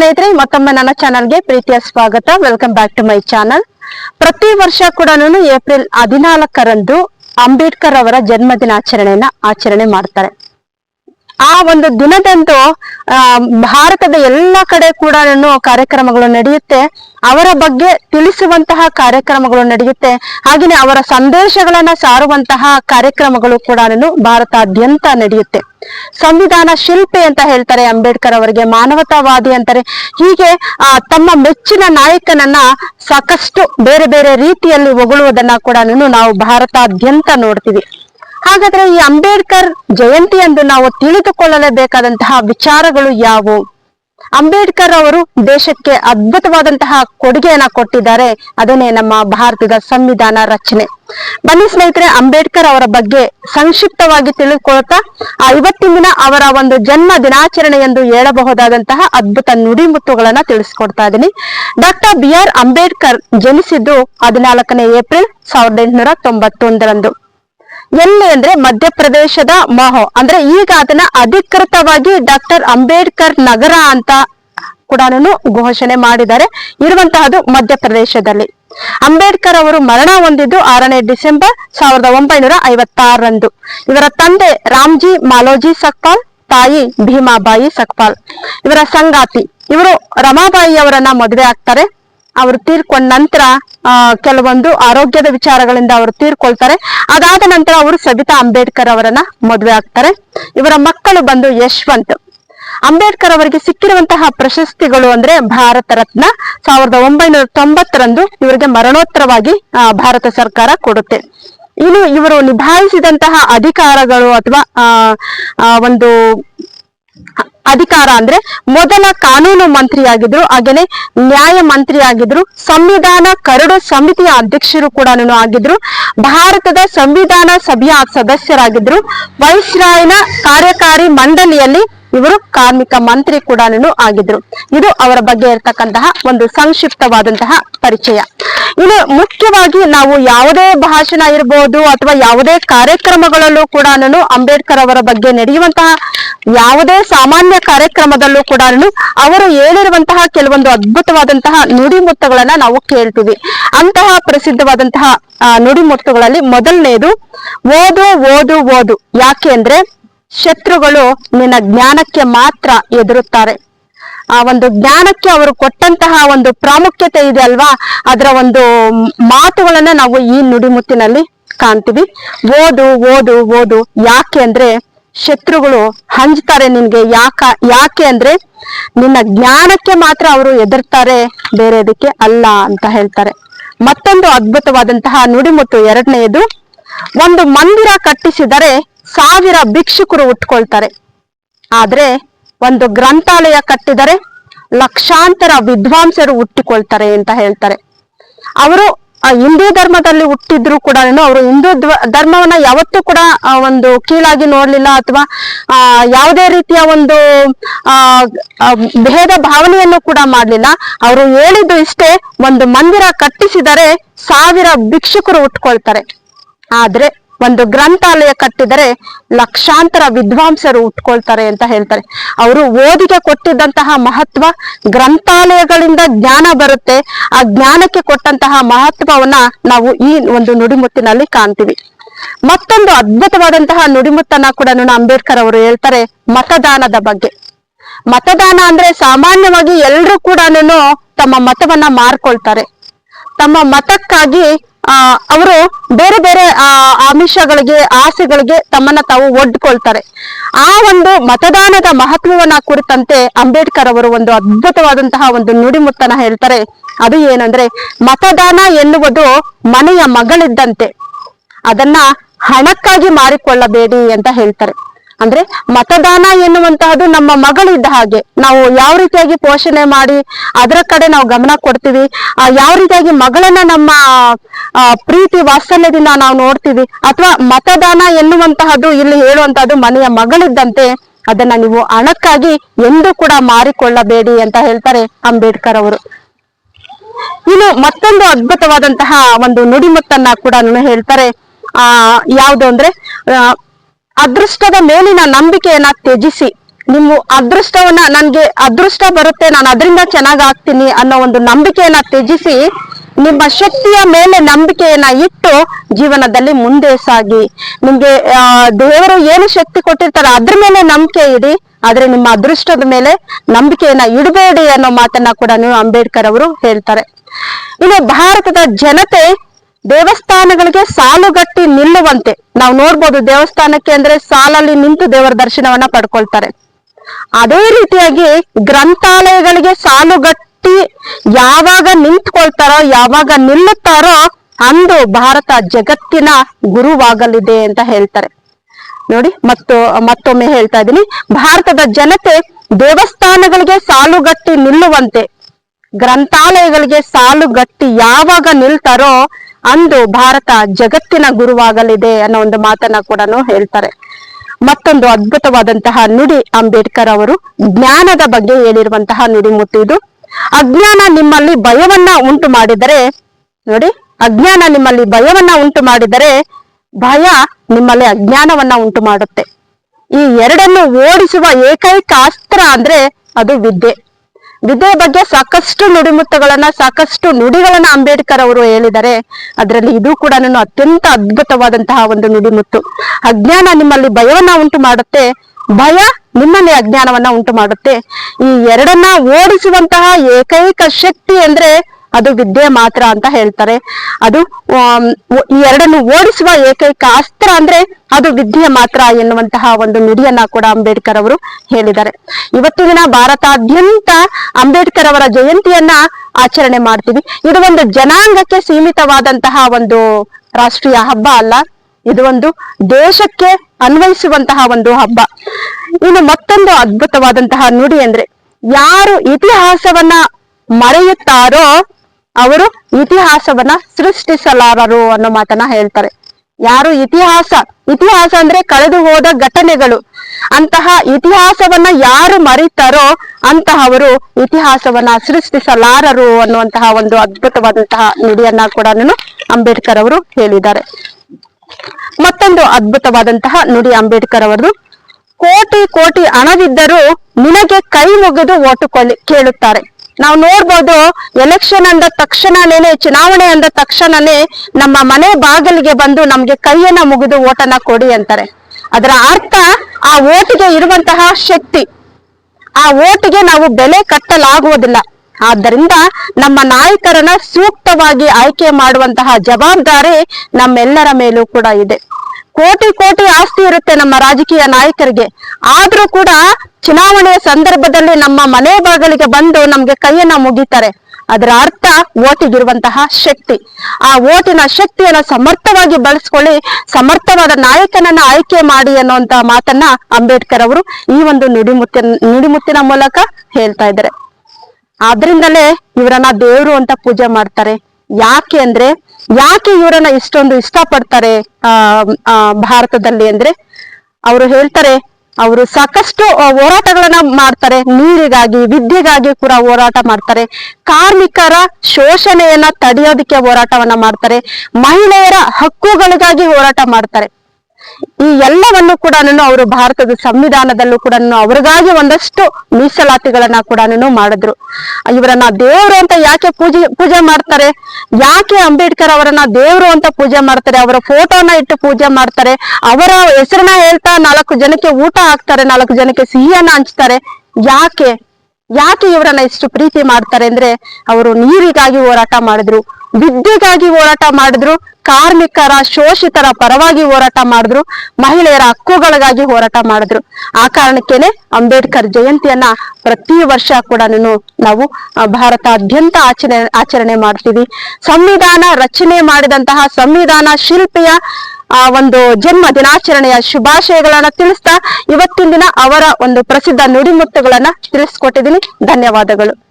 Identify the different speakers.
Speaker 1: ಸ್ನೇಹಿತರೆ, ಮತ್ತೊಮ್ಮೆ ನನ್ನ ಚಾನಲ್ಗೆ ಪ್ರೀತಿಯ ಸ್ವಾಗತ. Welcome back to my channel ಪ್ರತಿ ವರ್ಷ ಕೂಡ ಏಪ್ರಿಲ್ ಹದಿನಾಲ್ಕರಂದು ಅಂಬೇಡ್ಕರ್ ಅವರ ಜನ್ಮ ದಿನಾಚರಣೆಯನ್ನ ಆಚರಣೆ ಮಾಡ್ತಾರೆ. ಆ ಒಂದು ದಿನದಂದು ಭಾರತದ ಎಲ್ಲ ಕಡೆ ಕೂಡ ಕಾರ್ಯಕ್ರಮಗಳು ನಡೆಯುತ್ತೆ. ಅವರ ಬಗ್ಗೆ ತಿಳಿಸುವಂತಹ ಕಾರ್ಯಕ್ರಮಗಳು ನಡೆಯುತ್ತೆ. ಹಾಗೆಯೇ ಅವರ ಸಂದೇಶಗಳನ್ನ ಸಾರುವಂತಹ ಕಾರ್ಯಕ್ರಮಗಳು ಕೂಡ ಭಾರತಾದ್ಯಂತ ನಡೆಯುತ್ತೆ. ಸಂವಿಧಾನ ಶಿಲ್ಪಿ ಅಂತ ಹೇಳ್ತಾರೆ ಅಂಬೇಡ್ಕರ್ ಅವರಿಗೆ ಮಾನವತಾವಾದಿ ಅಂತಾರೆ. ಹೀಗೆ ಆ, ತಮ್ಮ ಮೆಚ್ಚಿನ ನಾಯಕನನ್ನ ಸಾಕಷ್ಟು ಬೇರೆ ಬೇರೆ ರೀತಿಯಲ್ಲಿ ಹೊಗಳುವುದನ್ನ ಕೂಡ ನಾವು ಭಾರತಾದ್ಯಂತ ನೋಡ್ತೀವಿ. ಹಾಗಾದ್ರೆ ಈ ಅಂಬೇಡ್ಕರ್ ಜಯಂತಿ ಎಂದು ನಾವು ತಿಳಿದುಕೊಳ್ಳಲೇಬೇಕಾದಂತಹ ವಿಚಾರಗಳು ಯಾವುವು? ಅಂಬೇಡ್ಕರ್ ಅವರು ದೇಶಕ್ಕೆ ಅದ್ಭುತವಾದಂತಹ ಕೊಡುಗೆಯನ್ನ ಕೊಟ್ಟಿದ್ದಾರೆ. ಅದನ್ನೇ ನಮ್ಮ ಭಾರತದ ಸಂವಿಧಾನ ರಚನೆ. ಬನ್ನಿ ಸ್ನೇಹಿತರೆ, ಅಂಬೇಡ್ಕರ್ ಅವರ ಬಗ್ಗೆ ಸಂಕ್ಷಿಪ್ತವಾಗಿ ತಿಳಿದುಕೊಳ್ತಾ ಇವತ್ತಿನ ದಿನ ಅವರ ಒಂದು ಜನ್ಮ ದಿನಾಚರಣೆ ಎಂದು ಹೇಳಬಹುದಾದಂತಹ ಅದ್ಭುತ ನುಡಿಮುತ್ತುಗಳನ್ನ ತಿಳಿಸ್ಕೊಡ್ತಾ ಇದ್ದೀನಿ. ಡಾಕ್ಟರ್ ಬಿ ಆರ್ ಅಂಬೇಡ್ಕರ್ ಜನಿಸಿದ್ದು ಹದಿನಾಲ್ಕನೇ ಏಪ್ರಿಲ್ ಸಾವಿರದ ಎಂಟುನೂರ ತೊಂಬತ್ತೊಂದರಂದು. ಎಲ್ಲಿ ಅಂದ್ರೆ ಮಧ್ಯಪ್ರದೇಶದ ಮಹೋ, ಅಂದ್ರೆ ಈಗ ಅದನ್ನ ಅಧಿಕೃತವಾಗಿ ಡಾಕ್ಟರ್ ಅಂಬೇಡ್ಕರ್ ನಗರ ಅಂತ ಕೂಡ ಘೋಷಣೆ ಮಾಡಿದ್ದಾರೆ. ಇರುವಂತಹದ್ದು ಮಧ್ಯಪ್ರದೇಶದಲ್ಲಿ. ಅಂಬೇಡ್ಕರ್ ಅವರು ಮರಣ ಹೊಂದಿದ್ದು ಆರನೇ ಡಿಸೆಂಬರ್ ಸಾವಿರದ ಒಂಬೈನೂರ ಐವತ್ತಾರರಂದು. ಇವರ ತಂದೆ ರಾಮ್ಜಿ ಮಾಲೋಜಿ ಸಕ್ಪಾಲ್, ತಾಯಿ ಭೀಮಾಬಾಯಿ ಸಕ್ಪಾಲ್. ಇವರ ಸಂಗಾತಿ ಇವರು ರಮಾಬಾಯಿ ಅವರನ್ನ ಮದುವೆ ಆಗ್ತಾರೆ. ಅವರು ತೀರ್ಕೊಂಡ ನಂತರ ಕೆಲವೊಂದು ಆರೋಗ್ಯದ ವಿಚಾರಗಳಿಂದ ಅವರು ತೀರ್ಕೊಳ್ತಾರೆ. ಅದಾದ ನಂತರ ಅವರು ಸಬಿತಾ ಅಂಬೇಡ್ಕರ್ ಅವರನ್ನ ಮದುವೆ ಆಗ್ತಾರೆ. ಇವರ ಮಕ್ಕಳು ಬಂದು ಯಶವಂತ್. ಅಂಬೇಡ್ಕರ್ ಅವರಿಗೆ ಸಿಕ್ಕಿರುವಂತಹ ಪ್ರಶಸ್ತಿಗಳು ಅಂದ್ರೆ ಭಾರತ ರತ್ನ. ಸಾವಿರದ ಒಂಬೈನೂರ ತೊಂಬತ್ತರಂದು ಇವರಿಗೆ ಮರಣೋತ್ತರವಾಗಿ ಭಾರತ ಸರ್ಕಾರ ಕೊಡುತ್ತೆ. ಇನ್ನು ಇವರು ನಿಭಾಯಿಸಿದಂತಹ ಅಧಿಕಾರಗಳು ಅಥವಾ ಒಂದು ಅಧಿಕಾರ ಅಂದ್ರೆ ಮೊದಲ ಕಾನೂನು ಮಂತ್ರಿಯಾಗಿದ್ರು, ಹಾಗೇನೆ ನ್ಯಾಯ ಮಂತ್ರಿಯಾಗಿದ್ರು, ಸಂವಿಧಾನ ಕರಡು ಸಮಿತಿಯ ಅಧ್ಯಕ್ಷರು ಕೂಡ ಆಗಿದ್ರು, ಭಾರತದ ಸಂವಿಧಾನ ಸಭೆಯ ಸದಸ್ಯರಾಗಿದ್ರು. ವೈಸ್ರಾಯ್ನ ಕಾರ್ಯಕಾರಿ ಮಂಡಳಿಯಲ್ಲಿ ಇವರು ಕಾರ್ಮಿಕ ಮಂತ್ರಿ ಕೂಡ ಆಗಿದ್ರು. ಇದು ಅವರ ಬಗ್ಗೆ ಇರತಕ್ಕಂತಹ ಒಂದು ಸಂಕ್ಷಿಪ್ತವಾದಂತಹ ಪರಿಚಯ. ಇನ್ನು ಮುಖ್ಯವಾಗಿ ನಾವು ಯಾವುದೇ ಭಾಷಣ ಇರಬಹುದು ಅಥವಾ ಯಾವುದೇ ಕಾರ್ಯಕ್ರಮಗಳಲ್ಲೂ ಕೂಡ ಅಂಬೇಡ್ಕರ್ ಅವರ ಬಗ್ಗೆ ನಡೆಯುವಂತಹ ಯಾವುದೇ ಸಾಮಾನ್ಯ ಕಾರ್ಯಕ್ರಮದಲ್ಲೂ ಕೂಡ ಅವರು ಹೇಳಿರುವಂತಹ ಕೆಲವೊಂದು ಅದ್ಭುತವಾದಂತಹ ನುಡಿಮುತ್ತುಗಳನ್ನ ನಾವು ಕೇಳ್ತೀವಿ. ಅಂತಹ ಪ್ರಸಿದ್ಧವಾದಂತಹ ನುಡಿಮುತ್ತುಗಳಲ್ಲಿ ಮೊದಲನೆಯದು ಓದು ಓದು ಓದು. ಯಾಕೆ ಅಂದ್ರೆ ಶತ್ರುಗಳು ನಿನ್ನ ಜ್ಞಾನಕ್ಕೆ ಮಾತ್ರ ಎದುರುತ್ತಾರೆ. ಆ ಒಂದು ಜ್ಞಾನಕ್ಕೆ ಅವರು ಕೊಟ್ಟಂತಹ ಒಂದು ಪ್ರಾಮುಖ್ಯತೆ ಇದೆ ಅಲ್ವಾ? ಅದರ ಒಂದು ಮಾತುಗಳನ್ನ ನಾವು ಈ ನುಡಿಮುತ್ತಿನಲ್ಲಿ ಕಾಣ್ತೀವಿ. ಓದು ಓದು ಓದು. ಯಾಕೆ ಅಂದ್ರೆ ಶತ್ರುಗಳು ಹಂಚ್ತಾರೆ ನಿನ್ಗೆ. ಯಾಕ, ಯಾಕೆ ಅಂದ್ರೆ ನಿನ್ನ ಜ್ಞಾನಕ್ಕೆ ಮಾತ್ರ ಅವರು ಎದುರ್ತಾರೆ, ಬೇರೆದಕ್ಕೆ ಅಲ್ಲ ಅಂತ ಹೇಳ್ತಾರೆ. ಮತ್ತೊಂದು ಅದ್ಭುತವಾದಂತಹ ನುಡಿಮುತ್ತು ಎರಡನೆಯದು ಒಂದು ಮಂದಿರ ಕಟ್ಟಿಸಿದರೆ ಸಾವಿರ ಭಿಕ್ಷುಕರು ಉಟ್ಕೊಳ್ತಾರೆ. ಆದ್ರೆ ಒಂದು ಗ್ರಂಥಾಲಯ ಕಟ್ಟಿದರೆ ಲಕ್ಷಾಂತರ ವಿದ್ವಾಂಸರು ಹುಟ್ಟಿಕೊಳ್ತಾರೆ ಅಂತ ಹೇಳ್ತಾರೆ. ಅವರು ಆ, ಹಿಂದೂ ಧರ್ಮದಲ್ಲಿ ಹುಟ್ಟಿದ್ರು ಕೂಡ ಅವರು ಹಿಂದೂ ಧರ್ಮವನ್ನ ಯಾವತ್ತೂ ಕೂಡ ಒಂದು ಕೀಳಾಗಿ ನೋಡ್ಲಿಲ್ಲ ಅಥವಾ ಯಾವುದೇ ರೀತಿಯ ಒಂದು ಆ, ಭೇದ ಭಾವನೆಯನ್ನು ಕೂಡ ಮಾಡ್ಲಿಲ್ಲ. ಅವರು ಹೇಳಿದ್ದು ಇಷ್ಟೇ ಒಂದು ಮಂದಿರ ಕಟ್ಟಿಸಿದರೆ ಸಾವಿರ ಭಿಕ್ಷುಕರು ಉಟ್ಕೊಳ್ತಾರೆ. ಆದ್ರೆ ಒಂದು ಗ್ರಂಥಾಲಯ ಕಟ್ಟಿದರೆ ಲಕ್ಷಾಂತರ ವಿದ್ವಾಂಸರು ಉಟ್ಕೊಳ್ತಾರೆ ಅಂತ ಹೇಳ್ತಾರೆ. ಅವರು ಓದಿಗೆ ಕೊಟ್ಟಿದ್ದಂತಹ ಮಹತ್ವ, ಗ್ರಂಥಾಲಯಗಳಿಂದ ಜ್ಞಾನ ಬರುತ್ತೆ. ಆ ಜ್ಞಾನಕ್ಕೆ ಕೊಟ್ಟಂತಹ ಮಹತ್ವವನ್ನ ನಾವು ಈ ಒಂದು ನುಡಿಮುತ್ತಿನಲ್ಲಿ ಕಾಣ್ತೀವಿ. ಮತ್ತೊಂದು ಅದ್ಭುತವಾದಂತಹ ನುಡಿಮುತ್ತನ್ನ ಕೂಡ ಅಂಬೇಡ್ಕರ್ ಅವರು ಹೇಳ್ತಾರೆ, ಮತದಾನದ ಬಗ್ಗೆ. ಮತದಾನ ಅಂದ್ರೆ ಸಾಮಾನ್ಯವಾಗಿ ಎಲ್ರು ಕೂಡ ತಮ್ಮ ಮತವನ್ನ ಮಾರ್ಕೊಳ್ತಾರೆ. ತಮ್ಮ ಮತಕ್ಕಾಗಿ ಅವರು ಬೇರೆ ಬೇರೆ ಆಮಿಷಗಳಿಗೆ, ಆಸೆಗಳಿಗೆ ತಮ್ಮನ್ನ ತಾವು ಒಡ್ಕೊಳ್ತಾರೆ. ಆ ಒಂದು ಮತದಾನದ ಮಹತ್ವವನ್ನ ಕುರಿತಂತೆ ಅಂಬೇಡ್ಕರ್ ಅವರು ಒಂದು ಅದ್ಭುತವಾದಂತಹ ಒಂದು ನುಡಿಮುತ್ತನ ಹೇಳ್ತಾರೆ. ಅದು ಏನಂದ್ರೆ, ಮತದಾನ ಎನ್ನುವುದು ಮನೆಯ ಮಗಳಿದ್ದಂತೆ. ಅದನ್ನ ಹಣಕ್ಕಾಗಿ ಮಾರಿಕೊಳ್ಳಬೇಡಿ ಅಂತ ಹೇಳ್ತಾರೆ. ಅಂದ್ರೆ ಮತದಾನ ಎನ್ನುವಂತಹದ್ದು ನಮ್ಮ ಮಗಳಿದ್ದ ಹಾಗೆ. ನಾವು ಯಾವ ರೀತಿಯಾಗಿ ಪೋಷಣೆ ಮಾಡಿ ಅದರ ಕಡೆ ನಾವು ಗಮನ ಕೊಡ್ತೀವಿ. ಆ, ಯಾವ ರೀತಿಯಾಗಿ ಮಗಳನ್ನ ನಮ್ಮ ಪ್ರೀತಿ ವಾತ್ಸಲ್ಯದಿಂದ ನಾವು ನೋಡ್ತೀವಿ. ಅಥವಾ ಮತದಾನ ಎನ್ನುವಂತಹದ್ದು ಇಲ್ಲಿ ಹೇಳುವಂತಹದ್ದು ಮನೆಯ ಮಗಳಿದ್ದಂತೆ ಅದನ್ನ ನೀವು ಹಣಕ್ಕಾಗಿ ಎಂದು ಕೂಡ ಮಾರಿಕೊಳ್ಳಬೇಡಿ ಅಂತ ಹೇಳ್ತಾರೆ ಅಂಬೇಡ್ಕರ್ ಅವರು. ಇನ್ನು ಮತ್ತೊಂದು ಅದ್ಭುತವಾದಂತಹ ಒಂದು ನುಡಿಮುತ್ತನ್ನ ಕೂಡ ಹೇಳ್ತಾರೆ. ಆ, ಯಾವುದು ಅಂದ್ರೆ ಅದೃಷ್ಟದ ಮೇಲಿನ ನಂಬಿಕೆಯನ್ನ ತ್ಯಜಿಸಿ. ನಿಮ್ಮ ಅದೃಷ್ಟವನ್ನ ನನ್ಗೆ ಅದೃಷ್ಟ ಬರುತ್ತೆ, ನಾನು ಅದರಿಂದ ಚೆನ್ನಾಗ್ ಆಗ್ತೀನಿ ಅನ್ನೋ ಒಂದು ನಂಬಿಕೆಯನ್ನ ತ್ಯಜಿಸಿ, ನಿಮ್ಮ ಶಕ್ತಿಯ ಮೇಲೆ ನಂಬಿಕೆಯನ್ನ ಇಟ್ಟು ಜೀವನದಲ್ಲಿ ಮುಂದೆ ಸಾಗಿ. ನಿಮ್ಗೆ ದೇವರು ಏನು ಶಕ್ತಿ ಕೊಟ್ಟಿರ್ತಾರೆ ಅದ್ರ ಮೇಲೆ ನಂಬಿಕೆ ಇಡಿ, ಆದ್ರೆ ನಿಮ್ಮ ಅದೃಷ್ಟದ ಮೇಲೆ ನಂಬಿಕೆಯನ್ನ ಇಡಬೇಡಿ ಅನ್ನೋ ಮಾತನ್ನ ಕೂಡ ನೀವು ಅಂಬೇಡ್ಕರ್ ಅವರು ಹೇಳ್ತಾರೆ. ಇನ್ನು ಭಾರತದ ಜನತೆ ದೇವಸ್ಥಾನಗಳಿಗೆ ಸಾಲುಗಟ್ಟಿ ನಿಲ್ಲುವಂತೆ ನಾವು ನೋಡ್ಬೋದು ದೇವಸ್ಥಾನಕ್ಕೆ ಅಂದ್ರೆ ಸಾಲಲ್ಲಿ ನಿಂತು ದೇವರ ದರ್ಶನವನ್ನ ಪಡ್ಕೊಳ್ತಾರೆ. ಅದೇ ರೀತಿಯಾಗಿ ಗ್ರಂಥಾಲಯಗಳಿಗೆ ಸಾಲುಗಟ್ಟಿ ಯಾವಾಗ ನಿಂತ್ಕೊಳ್ತಾರೋ, ಯಾವಾಗ ನಿಲ್ಲುತ್ತಾರೋ ಅಂದು ಭಾರತ ಜಗತ್ತಿನ ಗುರುವಾಗಲಿದೆ ಅಂತ ಹೇಳ್ತಾರೆ. ನೋಡಿ, ಮತ್ತು ಮತ್ತೊಮ್ಮೆ ಹೇಳ್ತಾ ಇದ್ದೀನಿ, ಭಾರತದ ಜನತೆ ದೇವಸ್ಥಾನಗಳಿಗೆ ಸಾಲುಗಟ್ಟಿ ನಿಲ್ಲುವಂತೆ, ಗ್ರಂಥಾಲಯಗಳಿಗೆ ಸಾಲುಗಟ್ಟಿ ಯಾವಾಗ ನಿಲ್ತಾರೋ ಅಂದು ಭಾರತ ಜಗತ್ತಿನ ಗುರುವಾಗಲಿದೆ ಅನ್ನೋ ಒಂದು ಮಾತನ್ನ ಕೂಡ ಹೇಳ್ತಾರೆ. ಮತ್ತೊಂದು ಅದ್ಭುತವಾದಂತಹ ನುಡಿ ಅಂಬೇಡ್ಕರ್ ಅವರು ಜ್ಞಾನದ ಬಗ್ಗೆ ಹೇಳಿರುವಂತಹ ನುಡಿಮುತ್ತು ಇದು. ಅಜ್ಞಾನ ನಿಮ್ಮಲ್ಲಿ ಭಯವನ್ನ ಉಂಟು ಮಾಡಿದರೆ, ನೋಡಿ, ಅಜ್ಞಾನ ನಿಮ್ಮಲ್ಲಿ ಭಯವನ್ನ ಉಂಟು ಮಾಡಿದರೆ ಭಯ ನಿಮ್ಮಲ್ಲಿ ಅಜ್ಞಾನವನ್ನ ಉಂಟು ಮಾಡುತ್ತೆ. ಈ ಎರಡನ್ನು ಓಡಿಸುವ ಏಕೈಕ ಅಸ್ತ್ರ ಅಂದ್ರೆ ಅದು ವಿದ್ಯೆ. ವಿದ್ಯೆ ಬಗ್ಗೆ ಸಾಕಷ್ಟು ನುಡಿಮುತ್ತುಗಳನ್ನ ಸಾಕಷ್ಟು ನುಡಿಗಳನ್ನ ಅಂಬೇಡ್ಕರ್ ಅವರು ಹೇಳಿದ್ದಾರೆ. ಅದರಲ್ಲಿ ಇದು ಕೂಡ ನಾನು ಅತ್ಯಂತ ಅದ್ಭುತವಾದಂತಹ ಒಂದು ನುಡಿಮುತ್ತು ಅಜ್ಞಾನ ನಿಮ್ಮಲ್ಲಿ ಭಯವನ್ನ ಉಂಟು ಮಾಡುತ್ತೆ, ಭಯ ನಿಮ್ಮಲ್ಲಿ ಅಜ್ಞಾನವನ್ನ ಉಂಟು ಮಾಡುತ್ತೆ. ಈ ಎರಡನ್ನ ಓಡಿಸುವಂತಹ ಏಕೈಕ ಶಕ್ತಿ ಅಂದ್ರೆ ಅದು ವಿದ್ಯೆ ಮಾತ್ರ ಅಂತ ಹೇಳ್ತಾರೆ. ಅದು ಈ ಎರಡನ್ನು ಓಡಿಸುವ ಏಕೈಕ ಅಸ್ತ್ರ ಅಂದ್ರೆ ಅದು ವಿದ್ಯೆ ಮಾತ್ರ ಎನ್ನುವಂತಹ ಒಂದು ನುಡಿಯನ್ನ ಕೂಡ ಅಂಬೇಡ್ಕರ್ ಅವರು ಹೇಳಿದ್ದಾರೆ. ಇವತ್ತಿನ ದಿನ ಭಾರತಾದ್ಯಂತ ಅಂಬೇಡ್ಕರ್ ಅವರ ಜಯಂತಿಯನ್ನ ಆಚರಣೆ ಮಾಡ್ತೀವಿ. ಇದು ಒಂದು ಜನಾಂಗಕ್ಕೆ ಸೀಮಿತವಾದಂತಹ ಒಂದು ರಾಷ್ಟ್ರೀಯ ಹಬ್ಬ ಅಲ್ಲ. ಇದು ಒಂದು ದೇಶಕ್ಕೆ ಅನ್ವಯಿಸುವಂತಹ ಒಂದು ಹಬ್ಬ. ಇನ್ನು ಮತ್ತೊಂದು ಅದ್ಭುತವಾದಂತಹ ನುಡಿ ಅಂದ್ರೆ ಯಾರು ಇತಿಹಾಸವನ್ನ ಮರೆಯುತ್ತಾರೋ ಅವರು ಇತಿಹಾಸವನ್ನ ಸೃಷ್ಟಿಸಲಾರರು ಅನ್ನೋ ಮಾತನ್ನ ಹೇಳ್ತಾರೆ. ಯಾರು ಇತಿಹಾಸ ಇತಿಹಾಸ ಅಂದ್ರೆ ಕಳೆದು ಹೋದ ಘಟನೆಗಳು. ಅಂತಹ ಇತಿಹಾಸವನ್ನ ಯಾರು ಮರಿತಾರೋ ಅಂತಹವರು ಇತಿಹಾಸವನ್ನ ಸೃಷ್ಟಿಸಲಾರರು ಅನ್ನುವಂತಹ ಒಂದು ಅದ್ಭುತವಾದಂತಹ ನುಡಿಯನ್ನ ಕೂಡ ಅಂಬೇಡ್ಕರ್ ಅವರು ಹೇಳಿದ್ದಾರೆ. ಮತ್ತೊಂದು ಅದ್ಭುತವಾದಂತಹ ನುಡಿ ಅಂಬೇಡ್ಕರ್ ಅವರು ಕೋಟಿ ಕೋಟಿ ಹಣವಿದ್ದರೂ ನಿನಗೆ ಕೈ ಮುಗಿದು ಓಟು ಕೇಳುತ್ತಾರೆ. ನಾವು ನೋಡ್ಬೋದು ಎಲೆಕ್ಷನ್ ಅಂದ ತಕ್ಷಣನೇ ಚುನಾವಣೆ ಅಂದ ತಕ್ಷಣನೇ ನಮ್ಮ ಮನೆ ಬಾಗಿಲಿಗೆ ಬಂದು ನಮ್ಗೆ ಕೈಯನ್ನ ಮುಗಿದು ಓಟನ್ನ ಕೊಡಿ ಅಂತಾರೆ. ಅದರ ಅರ್ಥ ಆ ಓಟಿಗೆ ಇರುವಂತಹ ಶಕ್ತಿ. ಆ ಓಟಿಗೆ ನಾವು ಬೆಲೆ ಕಟ್ಟಲಾಗುವುದಿಲ್ಲ. ಆದ್ದರಿಂದ ನಮ್ಮ ನಾಯಕರನ್ನ ಸೂಕ್ತವಾಗಿ ಆಯ್ಕೆ ಮಾಡುವಂತಹ ಜವಾಬ್ದಾರಿ ನಮ್ಮೆಲ್ಲರ ಮೇಲೂ ಕೂಡ ಇದೆ. ಕೋಟಿ ಕೋಟಿ ಆಸ್ತಿ ಇರುತ್ತೆ ನಮ್ಮ ರಾಜಕೀಯ ನಾಯಕರಿಗೆ. ಆದ್ರೂ ಕೂಡ ಚುನಾವಣೆಯ ಸಂದರ್ಭದಲ್ಲಿ ನಮ್ಮ ಮನೆ ಬಾಗಿಲಿಗೆ ಬಂದು ನಮ್ಗೆ ಕೈಯನ್ನ ಮುಗಿತಾರೆ. ಅದರ ಅರ್ಥ ಓಟಿಗಿರುವಂತಹ ಶಕ್ತಿ. ಆ ಓಟಿನ ಶಕ್ತಿಯನ್ನ ಸಮರ್ಥವಾಗಿ ಬಳಸ್ಕೊಳ್ಳಿ, ಸಮರ್ಥವಾದ ನಾಯಕನನ್ನ ಆಯ್ಕೆ ಮಾಡಿ ಅನ್ನುವಂತಹ ಮಾತನ್ನ ಅಂಬೇಡ್ಕರ್ ಅವರು ಈ ಒಂದು ನುಡಿಮುತ್ತಿನ ನುಡಿಮುತ್ತಿನ ಮೂಲಕ ಹೇಳ್ತಾ ಇದ್ದಾರೆ. ಆದ್ರಿಂದಲೇ ಇವರನ್ನ ದೇವರು ಅಂತ ಪೂಜೆ ಮಾಡ್ತಾರೆ. ಯಾಕೆ ಅಂದ್ರೆ ಯಾಕೆ ಇವರನ್ನ ಇಷ್ಟೊಂದು ಇಷ್ಟಪಡ್ತಾರೆ, ಆ ಭಾರತದಲ್ಲಿ ಅಂದ್ರೆ? ಅವರು ಹೇಳ್ತಾರೆ, ಅವರು ಸಾಕಷ್ಟು ಹೋರಾಟಗಳನ್ನ ಮಾಡ್ತಾರೆ, ನೀರಿಗಾಗಿ, ವಿದ್ಯೆಗಾಗಿ ಕೂಡ ಹೋರಾಟ ಮಾಡ್ತಾರೆ. ಕಾರ್ಮಿಕರ ಶೋಷಣೆಯನ್ನ ತಡೆಯೋದಕ್ಕೆ ಹೋರಾಟವನ್ನ ಮಾಡ್ತಾರೆ. ಮಹಿಳೆಯರ ಹಕ್ಕುಗಳಿಗಾಗಿ ಹೋರಾಟ ಮಾಡ್ತಾರೆ. ಈ ಎಲ್ಲವನ್ನು ಕೂಡ ಅವರು ಭಾರತದ ಸಂವಿಧಾನದಲ್ಲೂ ಕೂಡ ಅವ್ರಿಗಾಗಿ ಒಂದಷ್ಟು ಮೀಸಲಾತಿಗಳನ್ನ ಕೂಡ ಮಾಡಿದ್ರು. ಇವರನ್ನ ದೇವ್ರು ಅಂತ ಯಾಕೆ ಪೂಜೆ ಪೂಜೆ ಮಾಡ್ತಾರೆ? ಯಾಕೆ ಅಂಬೇಡ್ಕರ್ ಅವರನ್ನ ದೇವ್ರು ಅಂತ ಪೂಜೆ ಮಾಡ್ತಾರೆ? ಅವರ ಫೋಟೋನ ಇಟ್ಟು ಪೂಜೆ ಮಾಡ್ತಾರೆ? ಅವರ ಹೆಸರನ್ನ ಹೇಳ್ತಾ ನಾಲ್ಕು ಜನಕ್ಕೆ ಊಟ ಹಾಕ್ತಾರೆ, ನಾಲ್ಕು ಜನಕ್ಕೆ ಸಿಹಿಯನ್ನ ಹಂಚ್ತಾರೆ. ಯಾಕೆ? ಯಾಕೆ ಇವರನ್ನ ಇಷ್ಟು ಪ್ರೀತಿ ಮಾಡ್ತಾರೆ ಅಂದ್ರೆ ಅವರು ನೀರಿಗಾಗಿ ಹೋರಾಟ ಮಾಡಿದ್ರು, ವಿದ್ಯೆಗಾಗಿ ಹೋರಾಟ ಮಾಡಿದ್ರು ಕಾರ್ಮಿಕರ ಶೋಷಿತರ ಪರವಾಗಿ ಹೋರಾಟ ಮಾಡಿದ್ರು, ಮಹಿಳೆಯರ ಹಕ್ಕುಗಳಿಗಾಗಿ ಹೋರಾಟ ಮಾಡಿದ್ರು. ಆ ಕಾರಣಕ್ಕೇನೆ ಅಂಬೇಡ್ಕರ್ ಜಯಂತಿಯನ್ನ ಪ್ರತಿ ವರ್ಷ ಕೂಡ ನಾವು ಭಾರತಾದ್ಯಂತ ಆಚರಣೆ ಆಚರಣೆ ಮಾಡ್ತೀವಿ. ಸಂವಿಧಾನ ರಚನೆ ಮಾಡಿದಂತಹ ಸಂವಿಧಾನ ಶಿಲ್ಪಿಯ, ಆ, ಒಂದು ಜನ್ಮ ದಿನಾಚರಣೆಯ ಶುಭಾಶಯಗಳನ್ನ ತಿಳಿಸ್ತಾ ಇವತ್ತಿನ ದಿನ ಅವರ ಒಂದು ಪ್ರಸಿದ್ಧ ನುಡಿಮುತ್ತುಗಳನ್ನ ತಿಳಿಸ್ಕೊಟ್ಟಿದ್ದೀನಿ. ಧನ್ಯವಾದಗಳು.